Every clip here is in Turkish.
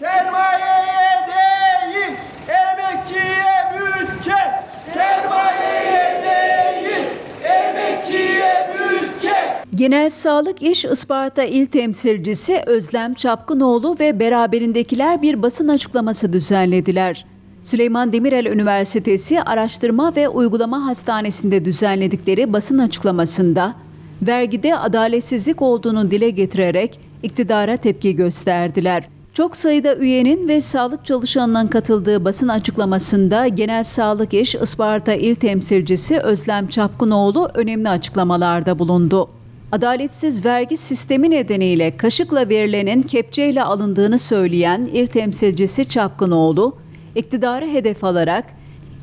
Sermayeye değil, emekçiye bütçe. Sermayeye değil, emekçiye bütçe. Genel Sağlık İş Isparta İl Temsilcisi Özlem Çapkınoğlu ve beraberindekiler bir basın açıklaması düzenlediler. Süleyman Demirel Üniversitesi Araştırma ve Uygulama Hastanesi'nde düzenledikleri basın açıklamasında vergide adaletsizlik olduğunu dile getirerek iktidara tepki gösterdiler. Çok sayıda üyenin ve sağlık çalışanının katıldığı basın açıklamasında Genel Sağlık İş Isparta İl Temsilcisi Özlem Çapkınoğlu önemli açıklamalarda bulundu. Adaletsiz vergi sistemi nedeniyle kaşıkla verilenin kepçeyle alındığını söyleyen il temsilcisi Çapkınoğlu, iktidarı hedef alarak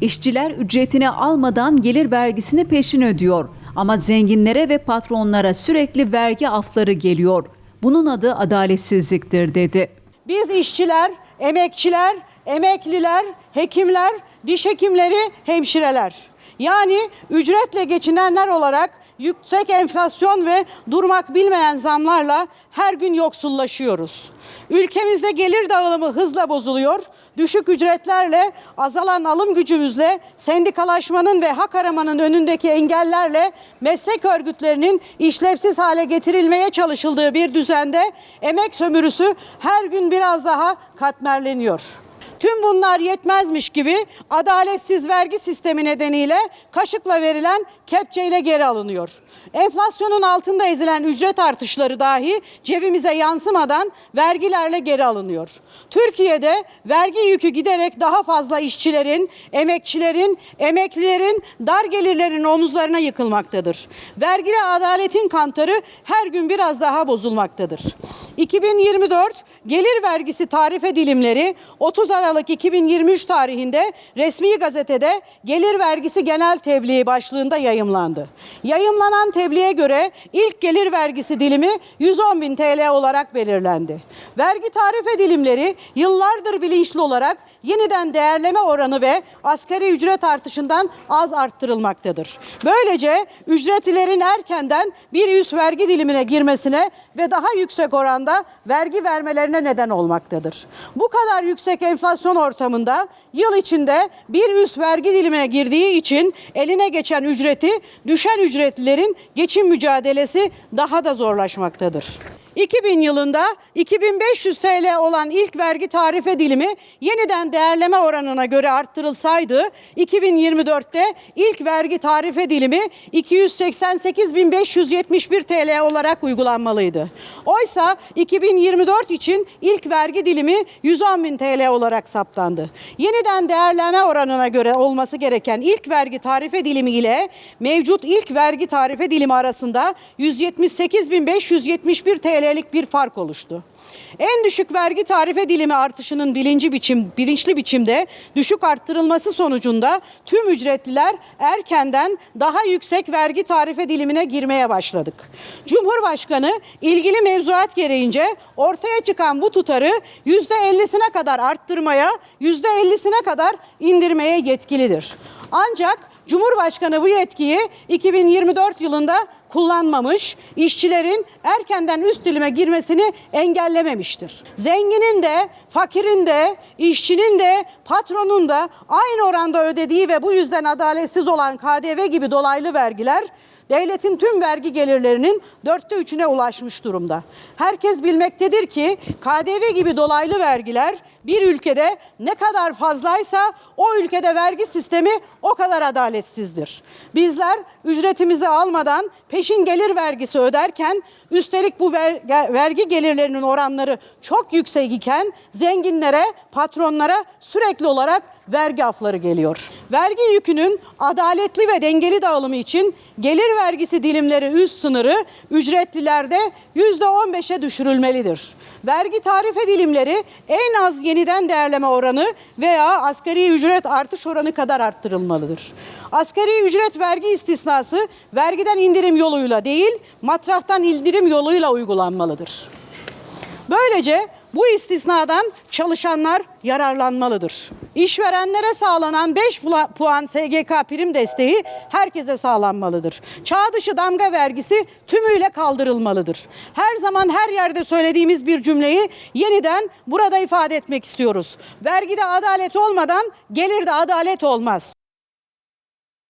işçiler ücretini almadan gelir vergisini peşin ödüyor ama zenginlere ve patronlara sürekli vergi afları geliyor. Bunun adı adaletsizliktir dedi. Biz işçiler, emekçiler, emekliler, hekimler, diş hekimleri, hemşireler. Yani ücretle geçinenler olarak yüksek enflasyon ve durmak bilmeyen zamlarla her gün yoksullaşıyoruz. Ülkemizde gelir dağılımı hızla bozuluyor. Düşük ücretlerle, azalan alım gücümüzle, sendikalaşmanın ve hak aramanın önündeki engellerle meslek örgütlerinin işlevsiz hale getirilmeye çalışıldığı bir düzende emek sömürüsü her gün biraz daha katmerleniyor. Tüm bunlar yetmezmiş gibi adaletsiz vergi sistemi nedeniyle kaşıkla verilen kepçeyle geri alınıyor. Enflasyonun altında ezilen ücret artışları dahi cebimize yansımadan vergilerle geri alınıyor. Türkiye'de vergi yükü giderek daha fazla işçilerin, emekçilerin, emeklilerin, dar gelirlerin omuzlarına yıkılmaktadır. Vergide adaletin kantarı her gün biraz daha bozulmaktadır. 2024 gelir vergisi tarife dilimleri 30 Aralık 2023 tarihinde resmi gazetede gelir vergisi genel tebliği başlığında yayımlandı. Yayımlanan tebliğe göre ilk gelir vergisi dilimi 110 bin TL olarak belirlendi. Vergi tarife dilimleri yıllardır bilinçli olarak yeniden değerleme oranı ve asgari ücret artışından az arttırılmaktadır. Böylece ücretlilerin erkenden bir üst vergi dilimine girmesine ve daha yüksek oranda vergi vermelerine neden olmaktadır. Bu kadar yüksek enflasyon ortamında yıl içinde bir üst vergi dilimine girdiği için eline geçen ücreti düşen ücretlilerin geçim mücadelesi daha da zorlaşmaktadır. 2000 yılında 2500 TL olan ilk vergi tarife dilimi yeniden değerleme oranına göre arttırılsaydı 2024'te ilk vergi tarife dilimi 288.571 TL olarak uygulanmalıydı. Oysa 2024 için ilk vergi dilimi 110.000 TL olarak saptandı. Yeniden değerleme oranına göre olması gereken ilk vergi tarife dilimi ile mevcut ilk vergi tarife dilimi arasında 178.571 TL'lik bir fark oluştu. En düşük vergi tarife dilimi artışının bilinci biçim, bilinçli biçimde düşük arttırılması sonucunda tüm ücretliler erkenden daha yüksek vergi tarife dilimine girmeye başladık. Cumhurbaşkanı ilgili mevzuat gereğince ortaya çıkan bu tutarı %50'sine kadar arttırmaya, %50'sine kadar indirmeye yetkilidir. Ancak Cumhurbaşkanı bu yetkiyi 2024 yılında kullanmamış, işçilerin erkenden üst dilime girmesini engellememiştir. Zenginin de, fakirin de, işçinin de, patronun da aynı oranda ödediği ve bu yüzden adaletsiz olan KDV gibi dolaylı vergiler devletin tüm vergi gelirlerinin dörtte üçüne ulaşmış durumda. Herkes bilmektedir ki KDV gibi dolaylı vergiler bir ülkede ne kadar fazlaysa o ülkede vergi sistemi o kadar adaletsizdir. Bizler ücretimizi almadan peşin gelir vergisi öderken üstelik bu vergi gelirlerinin oranları çok yüksek iken zenginlere, patronlara sürekli olarak vergi afları geliyor. Vergi yükünün adaletli ve dengeli dağılımı için gelir vergisi dilimleri üst sınırı ücretlilerde %15'e düşürülmelidir. Vergi tarife dilimleri en az yeniden değerleme oranı veya asgari ücret artış oranı kadar arttırılmalıdır. Asgari ücret vergi istisnası vergiden indirim yoluyla değil, matrahtan indirim yoluyla uygulanmalıdır. Böylece bu istisnadan çalışanlar yararlanmalıdır. İşverenlere sağlanan 5 pula- puan SGK prim desteği herkese sağlanmalıdır. Çağ dışı damga vergisi tümüyle kaldırılmalıdır. Her zaman her yerde söylediğimiz bir cümleyi yeniden burada ifade etmek istiyoruz. Vergide adalet olmadan gelirde adalet olmaz.